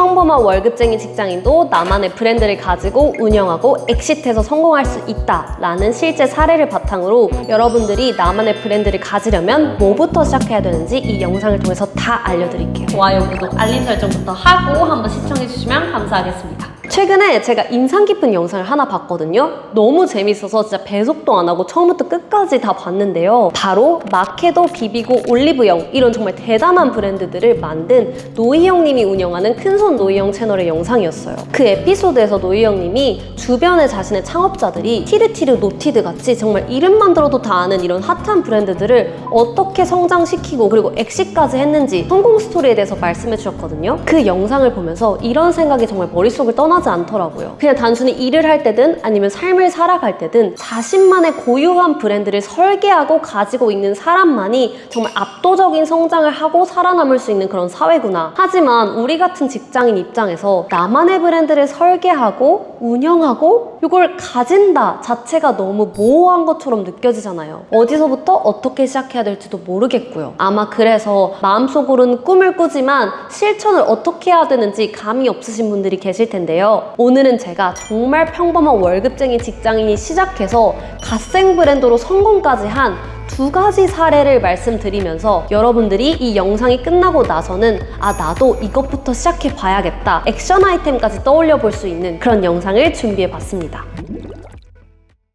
평범한 월급쟁이 직장인도 나만의 브랜드를 가지고 운영하고 엑시트해서 성공할 수 있다라는 실제 사례를 바탕으로 여러분들이 나만의 브랜드를 가지려면 뭐부터 시작해야 되는지 이 영상을 통해서 다 알려드릴게요. 좋아요, 구독, 알림 설정부터 하고 한번 시청해주시면 감사하겠습니다. 최근에 제가 인상 깊은 영상을 하나 봤거든요. 너무 재밌어서 진짜 배속도 안 하고 처음부터 끝까지 다 봤는데요. 바로 마케도, 비비고, 올리브영 이런 정말 대단한 브랜드들을 만든 노희영님이 운영하는 큰손 노희영 채널의 영상이었어요. 그 에피소드에서 노희영님이 주변에 자신의 창업자들이 티르티르 노티드 같이 정말 이름만 들어도 다 아는 이런 핫한 브랜드들을 어떻게 성장시키고 그리고 엑시까지 했는지 성공 스토리에 대해서 말씀해 주셨거든요. 그 영상을 보면서 이런 생각이 정말 머릿속을 떠나지 않더라고요. 그냥 단순히 일을 할 때든 아니면 삶을 살아갈 때든 자신만의 고유한 브랜드를 설계하고 가지고 있는 사람만이 정말 압도적인 성장을 하고 살아남을 수 있는 그런 사회구나. 하지만 우리 같은 직장인 입장에서 나만의 브랜드를 설계하고 운영하고 이걸 가진다 자체가 너무 모호한 것처럼 느껴지잖아요. 어디서부터 어떻게 시작해야 될지도 모르겠고요. 아마 그래서 마음속으로는 꿈을 꾸지만 실천을 어떻게 해야 되는지 감이 없으신 분들이 계실 텐데요. 오늘은 제가 정말 평범한 월급쟁이 직장인이 시작해서 갓생 브랜드로 성공까지 한 두 가지 사례를 말씀드리면서 여러분들이 이 영상이 끝나고 나서는 아 나도 이것부터 시작해 봐야겠다 액션 아이템까지 떠올려 볼 수 있는 그런 영상을 준비해 봤습니다.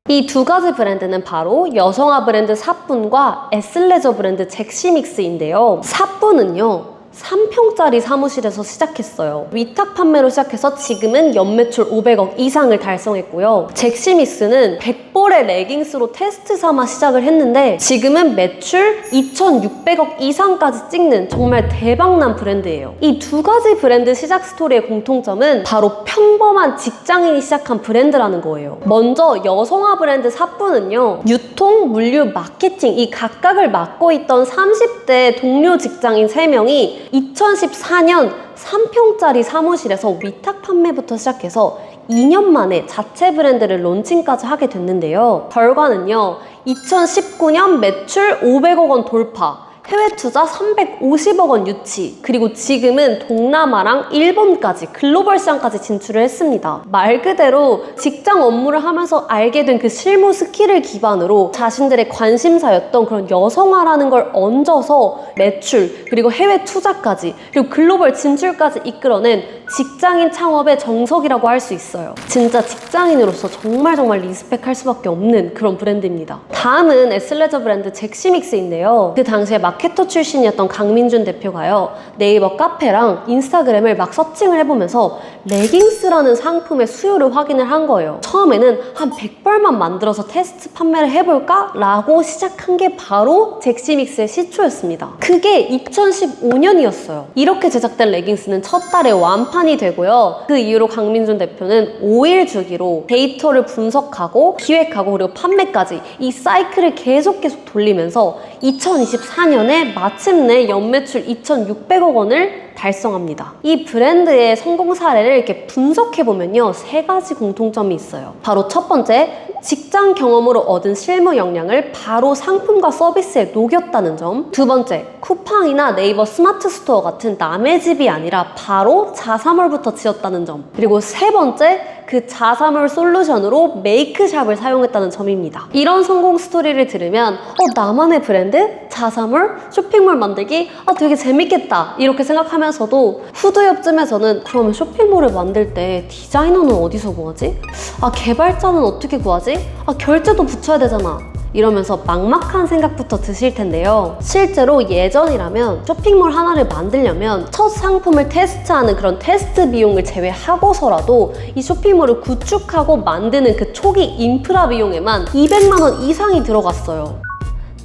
이두 가지 브랜드는 바로 여성화 브랜드 사뿐과 에슬레저 브랜드 잭시믹스인데요. 사뿐은요. 3평짜리 사무실에서 시작했어요. 위탁 판매로 시작해서 지금은 연매출 500억 이상을 달성했고요. 잭시믹스는 100벌의 레깅스로 테스트 삼아 시작을 했는데 지금은 매출 2,600억 이상까지 찍는 정말 대박난 브랜드예요. 이 두 가지 브랜드 시작 스토리의 공통점은 바로 평범한 직장인이 시작한 브랜드라는 거예요. 먼저 여성화 브랜드 사뿐은요. 유통, 물류, 마케팅 이 각각을 맡고 있던 30대 동료 직장인 3명이 2014년 3평짜리 사무실에서 위탁 판매부터 시작해서 2년 만에 자체 브랜드를 론칭까지 하게 됐는데요. 결과는요, 2019년 매출 500억 원 돌파, 해외 투자 350억 원 유치, 그리고 지금은 동남아랑 일본까지 글로벌 시장까지 진출을 했습니다. 말 그대로 직장 업무를 하면서 알게 된 그 실무 스킬을 기반으로 자신들의 관심사였던 그런 여성화라는 걸 얹어서 매출, 그리고 해외 투자까지, 그리고 글로벌 진출까지 이끌어낸 직장인 창업의 정석이라고 할 수 있어요. 진짜 직장인으로서 정말 정말 리스펙할 수밖에 없는 그런 브랜드입니다. 다음은 에슬레저 브랜드 잭시믹스인데요. 그 당시에 마케터 출신이었던 강민준 대표가요. 네이버 카페랑 인스타그램을 막 서칭을 해보면서 레깅스라는 상품의 수요를 확인을 한 거예요. 처음에는 한 100벌만 만들어서 테스트 판매를 해볼까? 라고 시작한 게 바로 잭시믹스의 시초였습니다. 그게 2015년이었어요. 이렇게 제작된 레깅스는 첫 달에 완판이 되고요. 그 이후로 강민준 대표는 5일 주기로 데이터를 분석하고 기획하고 그리고 판매까지 이 사이클을 계속 계속 돌리면서 2024년 에 마침내 연매출 2,600억 원을 달성합니다. 이 브랜드의 성공 사례를 이렇게 분석해보면요. 세 가지 공통점이 있어요. 바로 첫 번째, 직장 경험으로 얻은 실무 역량을 바로 상품과 서비스에 녹였다는 점. 두 번째, 쿠팡이나 네이버 스마트 스토어 같은 남의 집이 아니라 바로 자사몰부터 지었다는 점. 그리고 세 번째, 그 자사몰 솔루션으로 메이크샵을 사용했다는 점입니다. 이런 성공 스토리를 들으면 어 나만의 브랜드? 자사몰? 쇼핑몰 만들기? 아 되게 재밌겠다 이렇게 생각하면서도 후드옆쯤에서는 그러면 쇼핑몰을 만들 때 디자이너는 어디서 구하지? 아 개발자는 어떻게 구하 지? 아 결제도 붙여야 되잖아 이러면서 막막한 생각부터 드실 텐데요. 실제로 예전이라면 쇼핑몰 하나를 만들려면 첫 상품을 테스트하는 그런 테스트 비용을 제외하고서라도 이 쇼핑몰을 구축하고 만드는 그 초기 인프라 비용에만 200만 원 이상이 들어갔어요.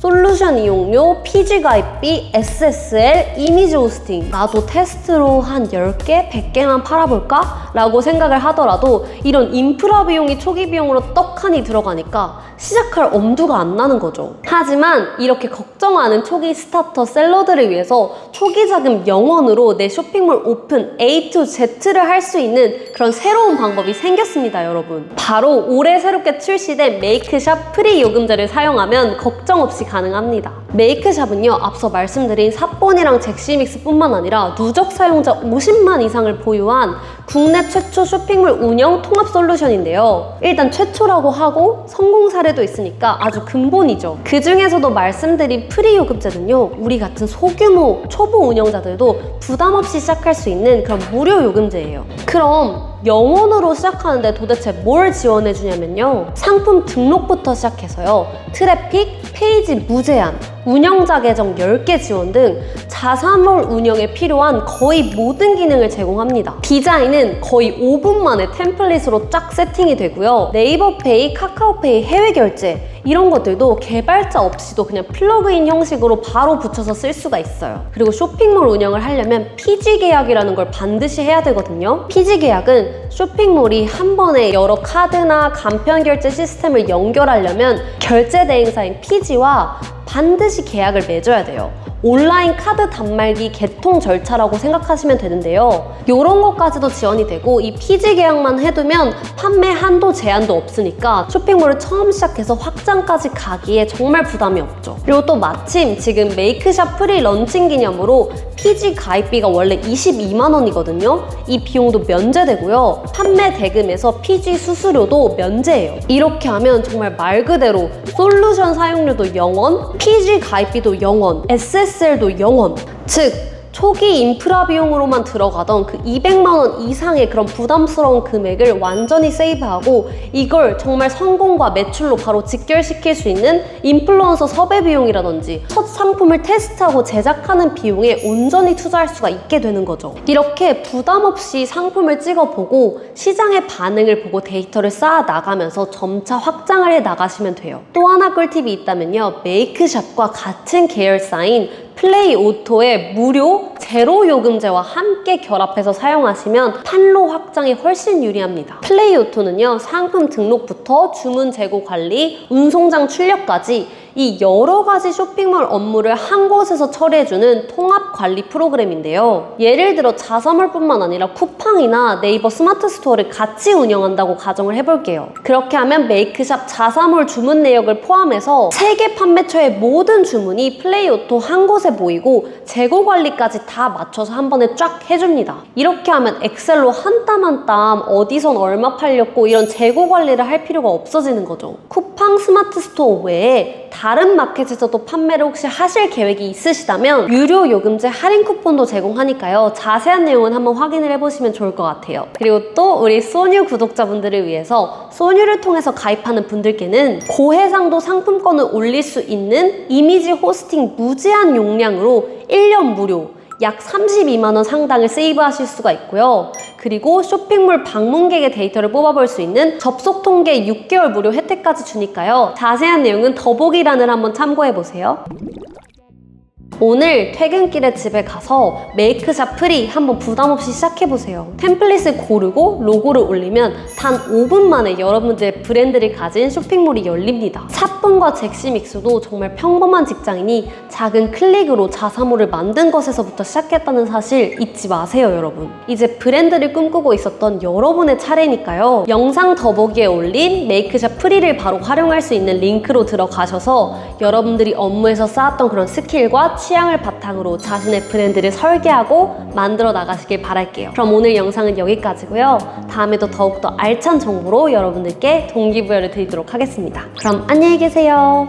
솔루션 이용료, PG 가입비, SSL, 이미지 호스팅. 나도 테스트로 한 10개, 100개만 팔아볼까? 라고 생각을 하더라도 이런 인프라 비용이 초기 비용으로 떡하니 들어가니까 시작할 엄두가 안 나는 거죠. 하지만 이렇게 걱정하는 초기 스타터 셀러들을 위해서 초기 자금 0원으로 내 쇼핑몰 오픈 A to Z를 할 수 있는 그런 새로운 방법이 생겼습니다, 여러분. 바로 올해 새롭게 출시된 메이크샵 프리 요금제를 사용하면 걱정 없이 가능합니다. 메이크샵은요, 앞서 말씀드린 삿본이랑 잭시믹스 뿐만 아니라 누적 사용자 50만 이상을 보유한 국내 최초 쇼핑몰 운영 통합 솔루션인데요. 일단 최초라고 하고 성공 사례도 있으니까 아주 근본이죠. 그 중에서도 말씀드린 프리 요금제는요, 우리 같은 소규모 초보 운영자들도 부담 없이 시작할 수 있는 그런 무료 요금제예요. 그럼 영원으로 시작하는데 도대체 뭘 지원해 주냐면요. 상품 등록부터 시작해서요. 트래픽, 페이지 무제한, 운영자 계정 10개 지원 등 자사몰 운영에 필요한 거의 모든 기능을 제공합니다. 디자인은 거의 5분 만에 템플릿으로 쫙 세팅이 되고요. 네이버페이, 카카오페이 해외 결제 이런 것들도 개발자 없이도 그냥 플러그인 형식으로 바로 붙여서 쓸 수가 있어요. 그리고 쇼핑몰 운영을 하려면 PG 계약이라는 걸 반드시 해야 되거든요. PG 계약은 쇼핑몰이 한 번에 여러 카드나 간편 결제 시스템을 연결하려면 결제 대행사인 PG와 반드시 계약을 맺어야 돼요. 온라인 카드 단말기 개통 절차라고 생각하시면 되는데요. 이런 것까지도 지원이 되고 이 피지 계약만 해두면 판매 한도 제한도 없으니까 쇼핑몰을 처음 시작해서 확장까지 가기에 정말 부담이 없죠. 그리고 또 마침 지금 메이크샵 프리 런칭 기념으로 피지 가입비가 원래 22만 원이거든요. 이 비용도 면제되고요. 판매 대금에서 피지 수수료도 면제예요. 이렇게 하면 정말 말 그대로 솔루션 사용료도 0원, 피지 가입비도 0원, SSL도 0원. 즉 초기 인프라 비용으로만 들어가던 그 200만 원 이상의 그런 부담스러운 금액을 완전히 세이브하고 이걸 정말 성공과 매출로 바로 직결시킬 수 있는 인플루언서 섭외 비용이라든지 첫 상품을 테스트하고 제작하는 비용에 온전히 투자할 수가 있게 되는 거죠. 이렇게 부담 없이 상품을 찍어보고 시장의 반응을 보고 데이터를 쌓아 나가면서 점차 확장을 해 나가시면 돼요. 또 하나 꿀팁이 있다면요. 메이크샵과 같은 계열사인 플레이 오토의 무료 제로 요금제와 함께 결합해서 사용하시면 판로 확장에 훨씬 유리합니다. 플레이 오토는요, 상품 등록부터 주문 재고 관리, 운송장 출력까지 이 여러 가지 쇼핑몰 업무를 한 곳에서 처리해주는 통합 관리 프로그램인데요. 예를 들어 자사몰뿐만 아니라 쿠팡이나 네이버 스마트 스토어를 같이 운영한다고 가정을 해볼게요. 그렇게 하면 메이크샵 자사몰 주문 내역을 포함해서 세계 판매처의 모든 주문이 플레이오토 한 곳에 모이고 재고 관리까지 다 맞춰서 한 번에 쫙 해줍니다. 이렇게 하면 엑셀로 한 땀 한 땀 어디선 얼마 팔렸고 이런 재고 관리를 할 필요가 없어지는 거죠. 쿠팡 스마트 스토어 외에 다른 마켓에서도 판매를 혹시 하실 계획이 있으시다면 유료 요금제 할인 쿠폰도 제공하니까요. 자세한 내용은 한번 확인을 해보시면 좋을 것 같아요. 그리고 또 우리 소뉴 구독자분들을 위해서 소뉴를 통해서 가입하는 분들께는 고해상도 상품권을 올릴 수 있는 이미지 호스팅 무제한 용량으로 1년 무료 약 32만 원 상당을 세이브하실 수가 있고요. 그리고 쇼핑몰 방문객의 데이터를 뽑아볼 수 있는 접속 통계 6개월 무료 혜택까지 주니까요. 자세한 내용은 더보기란을 한번 참고해 보세요. 오늘 퇴근길에 집에 가서 메이크샵 프리 한번 부담 없이 시작해보세요. 템플릿을 고르고 로고를 올리면 단 5분 만에 여러분들의 브랜드를 가진 쇼핑몰이 열립니다. 삿분과 잭시믹스도 정말 평범한 직장인이 작은 클릭으로 자사몰을 만든 것에서부터 시작했다는 사실 잊지 마세요, 여러분. 이제 브랜드를 꿈꾸고 있었던 여러분의 차례니까요. 영상 더보기에 올린 메이크샵 프리를 바로 활용할 수 있는 링크로 들어가셔서 여러분들이 업무에서 쌓았던 그런 스킬과 취향을 바탕으로 자신의 브랜드를 설계하고 만들어 나가시길 바랄게요. 그럼 오늘 영상은 여기까지고요. 다음에도 더욱더 알찬 정보로 여러분들께 동기부여를 드리도록 하겠습니다. 그럼 안녕히 계세요.